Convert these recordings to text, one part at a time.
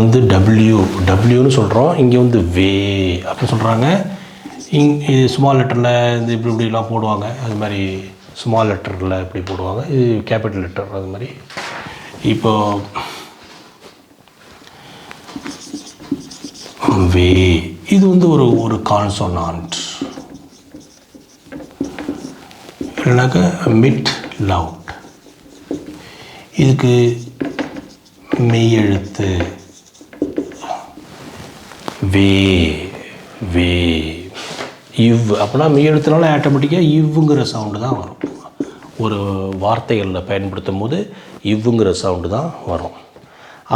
வந்து டபிள்யூ டபிள்யூன்னு சொல்கிறோம் இங்கே வந்து வே அப்படின்னு சொல்கிறாங்க இங் இது ஸ்மால் லெட்டரில் இந்த இப்படி இப்படிலாம் போடுவாங்க. அது மாதிரி ஸ்மால் லெட்டரில் இப்படி போடுவாங்க. இது கேபிட்டல் லெட்டர் அது மாதிரி. இப்போ வே இது வந்து ஒரு ஒரு கான்சோனான்ட் இல்லைனாக்கா மிட் லவுட் இதுக்கு மெய்யெழுத்து வே வே இவ் அப்படின்னா மெய்யெழுத்துனால ஆட்டோமேட்டிக்காக இவ்வுங்கிற சவுண்டு தான் வரும். ஒரு வார்த்தைகளில் பயன்படுத்தும் போது இவ்வுங்கிற சவுண்டு தான் வரும்.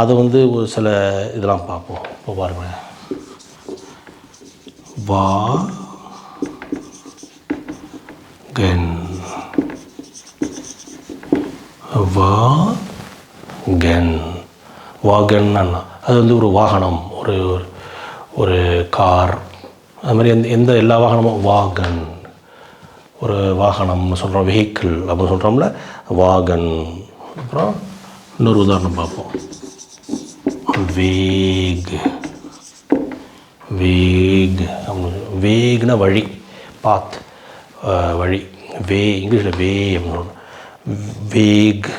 அதை வந்து ஒரு சில இதெல்லாம் பார்ப்போம். இப்போ பாருங்க. வா கன் வா கன். வாகன் அண்ணா அது வந்து ஒரு வாகனம் ஒரு ஒரு- கார் அது மாதிரி எந்த எந்த எல்லா வாகனமும் வாகன் ஒரு வாகனம்னு சொல்கிறோம் வெஹிக்கிள் அப்படின்னு சொல்கிறோம்ல வாகன். அப்புறம் இன்னொரு உதாரணம் பார்ப்போம். வேக். வேக் அப்படின்னு வேக்னா வழி பாத் வழி. வே இங்கிலீஷில் வே அப்படின்னு வேக்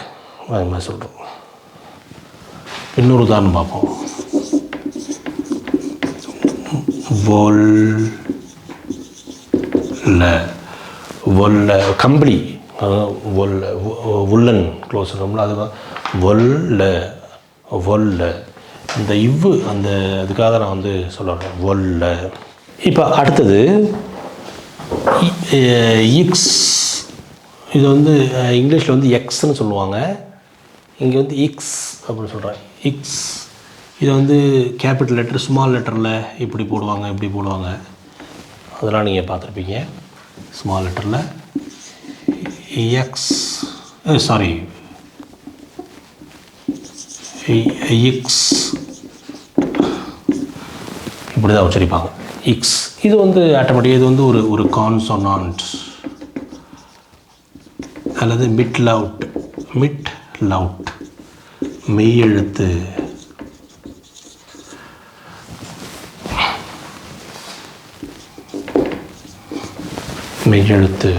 அது மாதிரி சொல்கிறோம் இன்னொரு உதாரணம் பார்ப்போம். ஒல் ஒல்ல கம்பளி ஒல்ல உல்லன் க்ளோஸ் சொல்கிறோம்ல அதுதான் ஒல்ல ஒல்ல அந்த இவ்வு அந்த அதுக்காக நான் வந்து சொல்லுறேன். ஒல்ல இப்போ அடுத்தது இக்ஸ் இது வந்து இங்கிலீஷில் வந்து எக்ஸ்ன்னு சொல்லுவாங்க. இங்கே வந்து இக்ஸ் அப்படின்னு சொல்கிறேன் இக்ஸ் இது வந்து கேபிட்டல் லெட்டர் ஸ்மால் லெட்டரில் இப்படி போடுவாங்க இப்படி போடுவாங்க. அதெல்லாம் நீங்கள் பார்த்துருப்பீங்க. ஸ்மால் லெட்டரில் எக்ஸ் சாரி இக்ஸ் இப்படி தான் உச்சரிப்பாங்க. இக்ஸ் இது வந்து ஆட்டோமேட்டிக்காக இது வந்து ஒரு ஒரு கான்சொனான்ட் அல்லது மிட் லவுட் மிட் லவுட் மெய்யெழுத்து மெய்யெழுத்து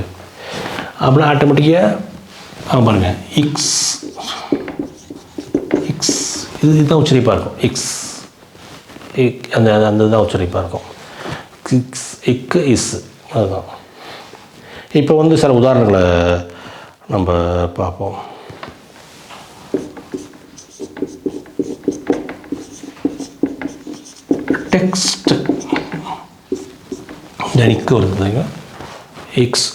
அப்படின்னா ஆட்டோமேட்டிக்காக ஆ பாருங்க இக்ஸ் இக்ஸ் இது இதுதான் உச்சரிப்பாக இருக்கும். இக்ஸ் இக் அந்த அந்த இதுதான் உச்சரிப்பாக இருக்கும். இக்ஸ் இக்கு இஸ் அதுதான். இப்போ வந்து சில உதாரணங்களை நம்ம பார்ப்போம். டெக்ஸ்ட் எனக்கு வருதுங்க எக்ஸ்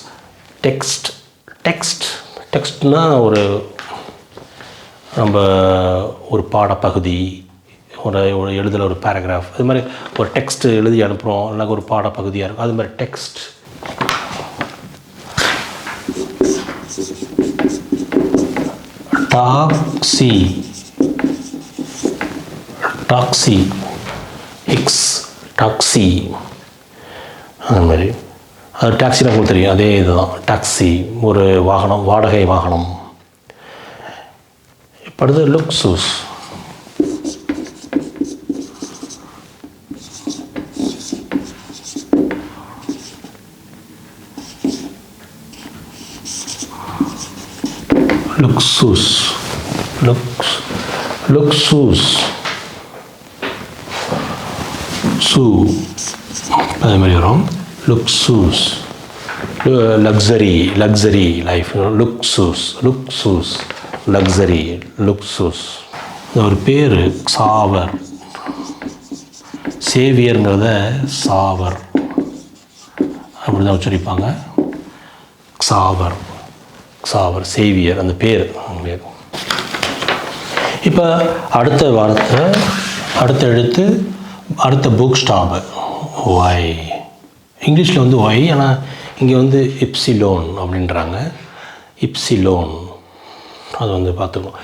டெக்ஸ்ட் டெக்ஸ்ட் டெக்ஸ்ட்னால் ஒரு நம்ம ஒரு பாடப்பகுதி ஒரு ஒரு எழுதுகிற ஒரு பேராகிராஃப் அது மாதிரி ஒரு டெக்ஸ்ட் எழுதி அனுப்புகிறோம் இல்லை ஒரு பாடப்பகுதியாக இருக்கும். அது மாதிரி text taxi taxi ex taxi அது மாதிரி. அது டாக்ஸினா உங்களுக்கு தெரியும். அதே இதுதான். டாக்ஸி ஒரு வாகனம் வாடகை வாகனம். இப்போ அடுத்து லுக்ஸூஸ் லுக்ஸூஸ் லுக்ஸ் லுக்ஸூஸ் சூ அதே மாதிரி வரும். லுக்ஸூஸ் லக்ஸரி லக்ஸரி லைஃப் லுக்ஸூஸ் லுக்ஸூஸ் லக்ஸரி லுக்ஸூஸ் ஒரு பேர் சாவர். சேவியருங்கிறத சாவர். அப்படி தான் உச்சரிப்பாங்க. சாவர் சாவர் சேவியர் அந்த பேர் பேர் இப்போ அடுத்த வார்த்தை அடுத்த எழுத்து அடுத்த புக் ஸ்டாப்பு ஒய் இங்கிலீஷில் வந்து ஒய் ஆனால் இங்கே வந்து இப்சிலோன் அப்படின்றாங்க. இப்சிலோன் அது வந்து பார்த்துக்கணும்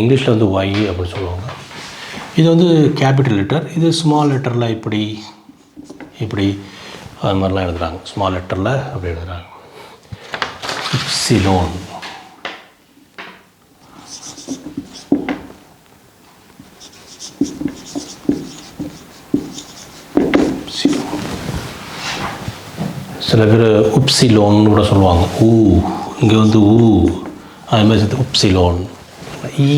இங்கிலீஷில் வந்து ஒய் அப்படின்னு சொல்லுவாங்க. இது வந்து கேபிட்டல் லெட்டர் இது ஸ்மால் லெட்டரில் இப்படி இப்படி அது மாதிரிலாம் எழுதுகிறாங்க ஸ்மால் லெட்டரில் அப்படி எழுதுகிறாங்க இப்சிலோன் சில பேர் உப்சிலோன்னு கூட சொல்லுவாங்க. ஊ இங்கே வந்து ஊ. அது மாதிரி சேர்த்து உப்சிலோன். ஈ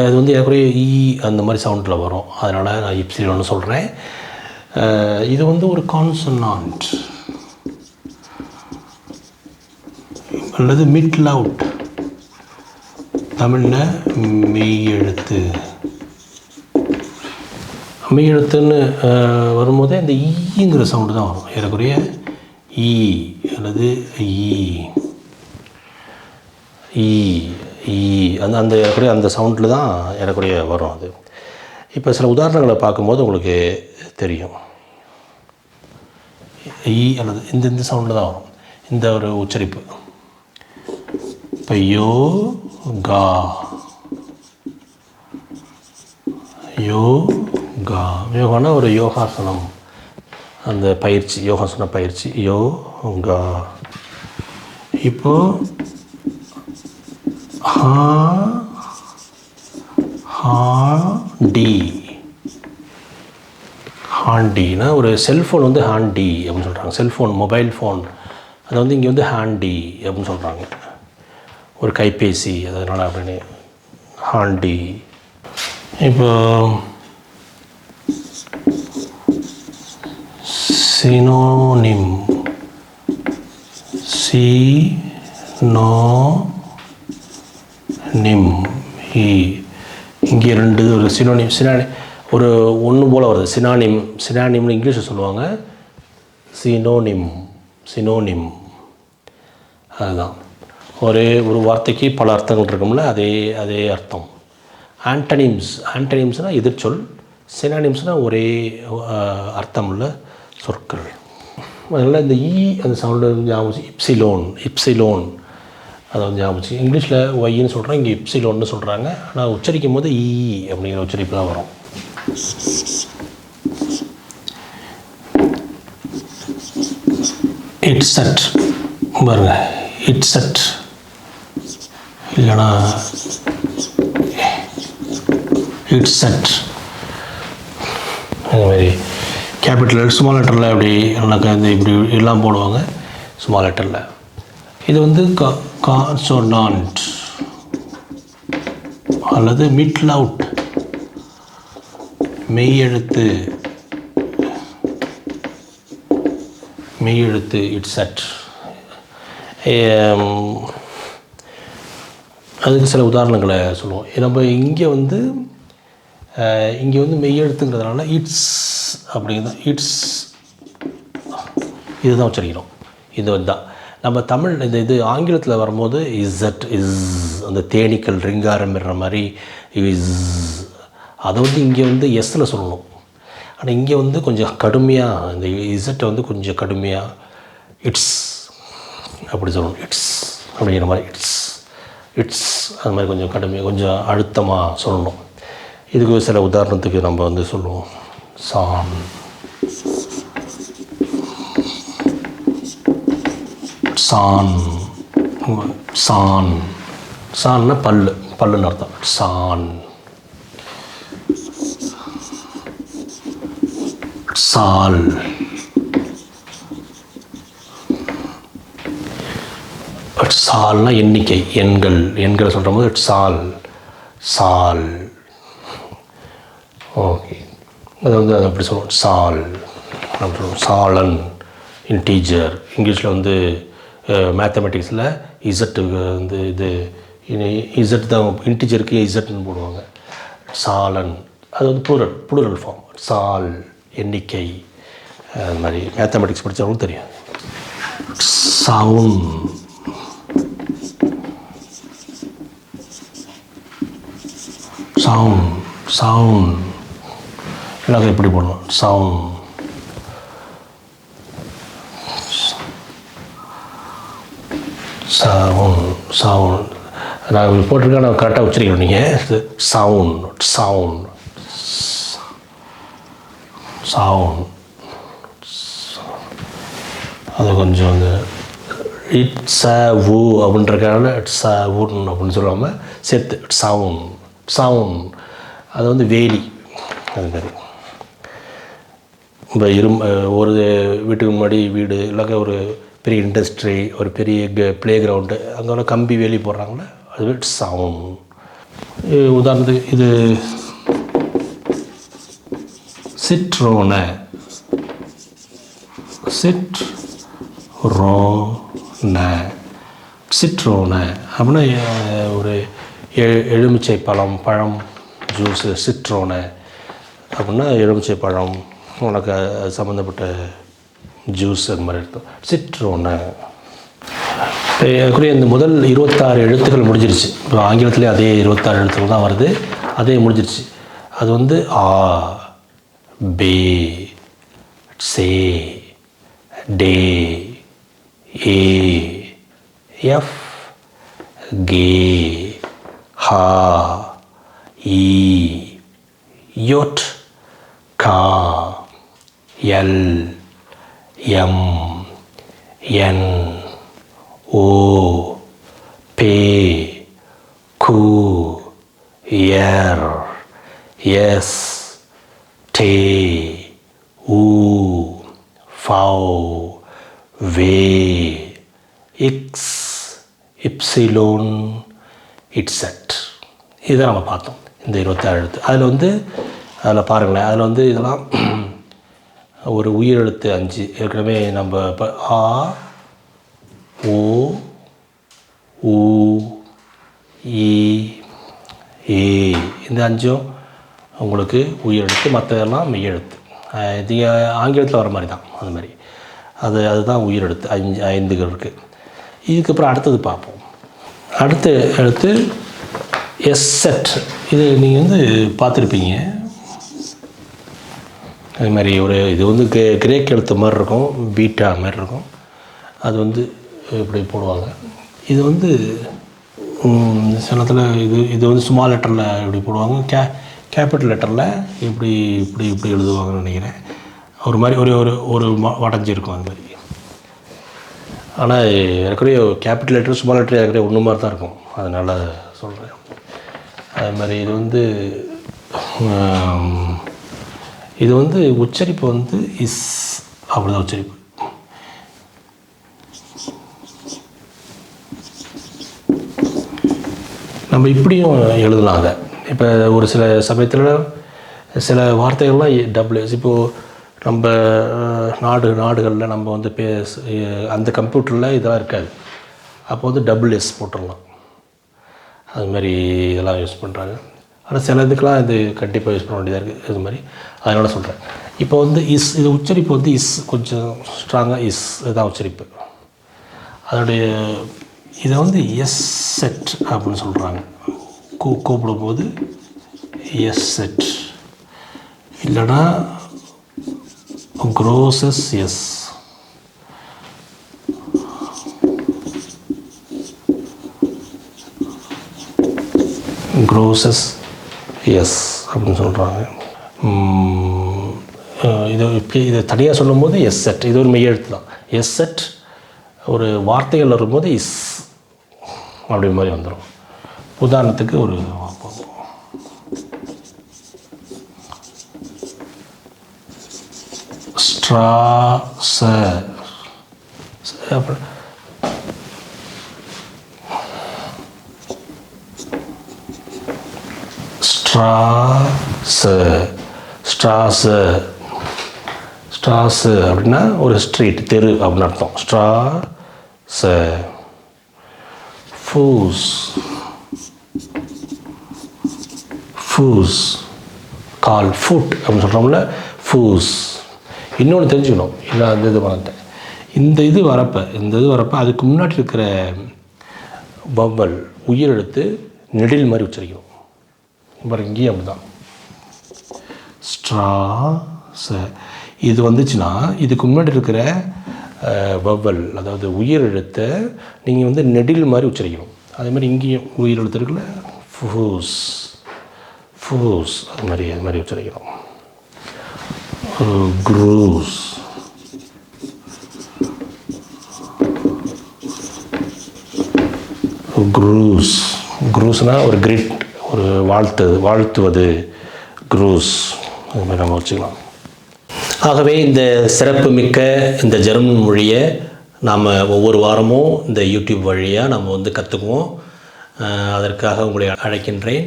அது வந்து ஏற்கனவே ஈ அந்த மாதிரி சவுண்டில் வரும். அதனால் நான் இப்சிலோன்னு சொல்கிறேன் இது வந்து ஒரு கான்சனான்ட் அல்லது மிட் லவுட் தமிழில் மெய்யெழுத்து. மெய்யெழுத்துன்னு வரும்போதே இந்த ஈங்கிற சவுண்டு தான் வரும். ஏறக்குறைய ஈ அல்லது ஈ. ஈ ஈ. அந்த அந்த ஏறக்குறைய அந்த சவுண்டில் தான் ஏறக்குறைய வரும் அது. இப்போ சில உதாரணங்களை பார்க்கும்போது உங்களுக்கு தெரியும். ஈ அல்லது இந்த இந்த சவுண்டில் தான் வரும். இந்த ஒரு உச்சரிப்பு. இப்போ யோ கா. யோகா யோகானா ஒரு யோகாசனம். அந்த பயிற்சி யோகாசன பயிற்சி யோகா இப்போ ஹா ஹாண்டி ஹாண்டினா ஒரு செல்ஃபோன் வந்து ஹாண்டி அப்படின்னு சொல்கிறாங்க செல்ஃபோன் மொபைல் ஃபோன். அதை வந்து இங்கே வந்து ஹாண்டி அப்படின்னு சொல்கிறாங்க ஒரு கைபேசி அதனால் அப்படின்னு. ஹாண்டி இப்போ சினோனிம் சி நோ நிம் இ இங்கே ரெண்டு ஒரு சினோனிம் சினானி ஒரு ஒன்று போல் வருது. சினானிம் சினானிம்னு இங்கிலீஷில் சொல்லுவாங்க. சினோனிம் சினோனிம் அதுதான். ஒரே ஒரு வார்த்தைக்கு பல அர்த்தங்கள் இருக்கும்ல அதே அதே அர்த்தம். ஆண்டனிம்ஸ் ஆண்டனிம்ஸ்னால் எதிர்ச்சொல் சினானிம்ஸ்னால் ஒரே அர்த்தம் இல்லை. சொற்கள். அதனால் இந்த இ அந்த சவுண்டு ஞாபகம் இப்சிலோன் இப்சிலோன் அதை வந்து ஞாபகம் இங்கிலீஷில் ஒய்ன்னு சொல்கிறோம் இங்கே இப்சிலோன்னு சொல்கிறாங்க ஆனால் உச்சரிக்கும் போது ஈ அப்படிங்கிற உச்சரிப்பு தான் வரும். இட்ஸ் சட் பாருங்க. இட்ஸ் செட் இல்லைனா இட்ஸ் செட் அந்த மாதிரி கேபிட்டல் ஸ்மால் லெட்டரில் அப்படி எனக்கு இந்த இப்படி எல்லாம் போடுவாங்க. ஸ்மால் லெட்டரில் இது வந்து கான்சோனான்ட் அல்லது மிட் லவுட் மெய்யெழுத்து மெய்யெழுத்து இட்ஸ் அட் அதுக்கு சில உதாரணங்களை சொல்லுவோம். நம்ம இங்கே வந்து இங்கே வந்து மெய்யெழுத்துங்கிறதுனால இட்ஸ் அப்படிங்கிறது இட்ஸ் இதுதான் உச்சரிக்கிறோம் இது வந்து. தான் நம்ம தமிழ் இந்த இது ஆங்கிலத்தில் வரும்போது இஸ்ஸட் இஸ் அந்த தேனீக்கள் ரிங்காரம்பிடுற மாதிரி இஸ். அதை வந்து இங்கே வந்து எஸ்ஸில் சொல்லணும். ஆனால் இங்கே வந்து கொஞ்சம் கடுமையாக இந்த இசட்டை வந்து கொஞ்சம் கடுமையாக இட்ஸ் அப்படி சொல்லணும். இட்ஸ் அப்படிங்கிற மாதிரி இட்ஸ் இட்ஸ் அது மாதிரி கொஞ்சம் கடுமையாக கொஞ்சம் அழுத்தமாக சொல்லணும். இதுக்கு சில உதாரணத்துக்கு நம்ம வந்து சொல்லுவோம். San San. சான். சான்னா பல்லு. பல்லுன்னு அர்த்தம். சான். சால். சால்னா எண்ணிக்கை. எண்கள். எண்களை சொல்கிற போது சால். சால். அதை வந்து அதை அப்படி சொல்லுவோம்? சால் அப்படி சொல்லுவோம் சாலன் இன்டீஜர் இங்கிலீஷில் வந்து மேத்தமெட்டிக்ஸில் இசட்டுக்கு வந்து இது இசட் தான் இன்டீஜருக்கு இசட்னு போடுவாங்க. சாலன் அது வந்து ப்ளூரல் ப்ளூரல் ஃபார்ம் சால் எண்ணிக்கை அது மாதிரி மேத்தமெட்டிக்ஸ் படித்தவங்களும் தெரியும் சவுண்ட் சவுண்ட் சவுண்ட் எல்லாத்தையும் எப்படி போடணும்? சவுண்ட் சவுண்ட் சவுண்ட் நான் போட்டிருக்கேன் நான் கரெக்டாக உச்சரிக்கணும் நீங்கள் சவுண்ட் சவுண்ட் சவுண்ட் அது கொஞ்சம் அந்த it's a who அப்படின்றக்கான it's a ஊன் அப்படின்னு சொல்லாமல் சேர்த்து. சவுண்ட் சவுண்ட் அது வந்து வேலி. அது மாதிரி. இப்போ இரும் ஒரு வீட்டுக்கு முன்னாடி வீடு இல்லாக்க ஒரு பெரிய இண்டஸ்ட்ரி ஒரு பெரிய ப்ளே கிரவுண்டு அங்கே கம்பி வேலி போடுறாங்களே அது சவுண்ட் உதாரணத்துக்கு இது சிட்ரோனை சிட் ரோன சிட்ரோன அப்படின்னா ஒரு எ- எலுமிச்சை பழம் பழம் ஜூஸு சிட்ரோனை அப்படின்னா எலுமிச்சை பழம் உனக்கு சம்மந்தப்பட்ட ஜூஸ் அது மாதிரி எடுத்தோம். சிட்ரோன ஏறக்குறைய இந்த முதல் இருபத்தாறு எழுத்துக்கள் முடிஞ்சிருச்சு. இப்போ ஆங்கிலத்திலே அதே இருபத்தாறு எழுத்துக்கள் தான் வருது. அதே முடிஞ்சிருச்சு. அது வந்து ஆ பே சே டே ஏ எஃப் கே ஹா ஈ யோட் கா. எல் எம் என் ஓ பே கு எர் எஸ் டே ஊ ஃபவ் வே இக்ஸ் இப்சிலோன் இட்செட். இதை நம்ம பார்த்தோம். இந்த இருபத்தாறு எழுத்து. அதில் வந்து அதில் பாருங்களேன் அதில் வந்து இதெல்லாம் ஒரு உயிரெழுத்து அஞ்சு. ஏற்கனவே நம்ம இப்போ ஆ ஓ ஊ ஈ ஏ. இந்த அஞ்சும் உங்களுக்கு உயிரெழுத்து மற்றதெல்லாம் மெய்யெழுத்து. இது ஆங்கிலத்தில் வர மாதிரி தான் அது மாதிரி. அது அதுதான் உயிரெழுத்து அஞ்சு ஐந்துகள் இருக்குது இதுக்கப்புறம் அடுத்தது பார்ப்போம். அடுத்த எழுத்து எஸ்எட் இது நீங்கள் வந்து பார்த்துருப்பீங்க. அது மாதிரி ஒரு இது வந்து கே கிரேக் எழுத்து மாதிரி இருக்கும் பீட்டா மாதிரி இருக்கும். அது வந்து இப்படி போடுவாங்க. இது வந்து சிலத்தில் இது இது வந்து ஸ்மால் லெட்டரில் இப்படி போடுவாங்க. கே கேபிட்டல் லெட்டரில் இப்படி இப்படி இப்படி எழுதுவாங்கன்னு நினைக்கிறேன். ஒரு மாதிரி ஒரு ஒரு ஒரு ம- அந்த இருக்கும் அது மாதிரி. ஆனால் ஏற்கனவே கேபிட்டல் லெட்டர் ஸ்மால் லெட்டர் ஏற்கனவே ஒன்று மாதிரி தான் இருக்கும். அதனால் சொல்கிறேன் அது மாதிரி இது வந்து இது வந்து உச்சரிப்பு வந்து இஸ் அப்படிதான் உச்சரிப்பு. நம்ம இப்படியும் எழுதலாம் அதை. இப்போ ஒரு சில சமயத்தில் சில வார்த்தைகள்லாம் டபுள் இப்போது நம்ம நாடு நாடுகளில் நம்ம வந்து பே அந்த கம்ப்யூட்டரில் இதெல்லாம் இருக்காது. அப்போ வந்து டபுள் எஸ் போட்டுடலாம். அது மாதிரி இதெல்லாம் யூஸ் பண்ணுறாங்க ஆனால் சில இதுக்கெலாம் இது கண்டிப்பாக யூஸ் பண்ண வேண்டியதாக இருக்குது இது மாதிரி. அதனால் சொல்கிறேன் இப்போ வந்து இஸ் இது உச்சரிப்பு வந்து இஸ் கொஞ்சம் ஸ்ட்ராங்காக இஸ் இதுதான் உச்சரிப்பு. அதனுடைய இதை வந்து எஸ் செட் அப்படின்னு சொல்கிறாங்க கூ கூப்பிடும்போது எஸ் செட். இல்லைன்னா க்ரோசஸ் எஸ் க்ரோசஸ் எஸ் அப்படின்னு சொல்கிறாங்க இது இப்போ இதை தனியாக சொல்லும்போது எஸ் செட் இது ஒரு மெய்யெழுத்து தான். எஸ் செட் ஒரு வார்த்தைகள் வரும்போது இஸ் அப்படி மாதிரி வந்துடும் உதாரணத்துக்கு ஒரு ஸ்ட்ராச அப்புறம் ஸ்ட்ராச ஸ்ட்ராச ஸ்ட்ராஸு அப்படின்னா ஒரு ஸ்ட்ரீட் தெரு அப்படின்னு அர்த்தம். ஸ்ட்ரா ச ஃபூஸ் ஃபூஸ் கால் ஃபுட் அப்படின்னு சொல்கிறோம்ல ஃபூஸ். இன்னொன்று தெரிஞ்சுக்கணும். இல்லை அந்த இது வந்துட்டேன் இந்த இது வரப்போ இந்த இது வரப்போ அதுக்கு முன்னாடி இருக்கிற பவல் உயிரெழுத்து நெடில் மாதிரி உச்சரிக்கணும் பாரு இங்கேயும் அப்படிதான். ஸ்ட்ரா ச. இது வந்துச்சுன்னா இதுக்கு முன்னாடி இருக்கிற வவ்வல் அதாவது உயிர் எழுத்தை நீங்கள் வந்து நெடில் மாதிரி உச்சரிக்கணும். அதே மாதிரி இங்கேயும் உயிர் எழுத்து இருக்குல்ல ஃபூஸ். ஃபூஸ் அது மாதிரி அது மாதிரி உச்சரிக்கணும். குரூஸ். குரூஸ். குரூஸ்னால் ஒரு கிரிட். ஒரு வாழ்த்து வாழ்த்துவது குரூஸ். அது மாதிரி நம்ம வச்சுக்கலாம். ஆகவே இந்த சிறப்பு மிக்க இந்த ஜெர்மன் மொழியை நாம் ஒவ்வொரு வாரமும் இந்த யூடியூப் வழியாக நம்ம வந்து கற்றுக்குவோம் அதற்காக உங்களை அழைக்கின்றேன்.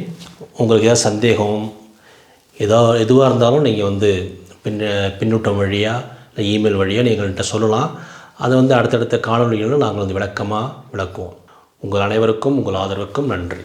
உங்களுக்கு ஏதாவது சந்தேகம் ஏதோ எதுவாக இருந்தாலும் நீங்கள் வந்து பின் பின்னூட்டம் வழியாக இல்லை இமெயில் வழியாக நீங்கள் எங்கள்கிட்ட சொல்லலாம். அதை வந்து அடுத்தடுத்த காணொலிகளில் நாங்கள் வந்து விளக்கமாக விளக்குவோம். உங்கள் அனைவருக்கும் உங்கள் ஆதரவுக்கும் நன்றி.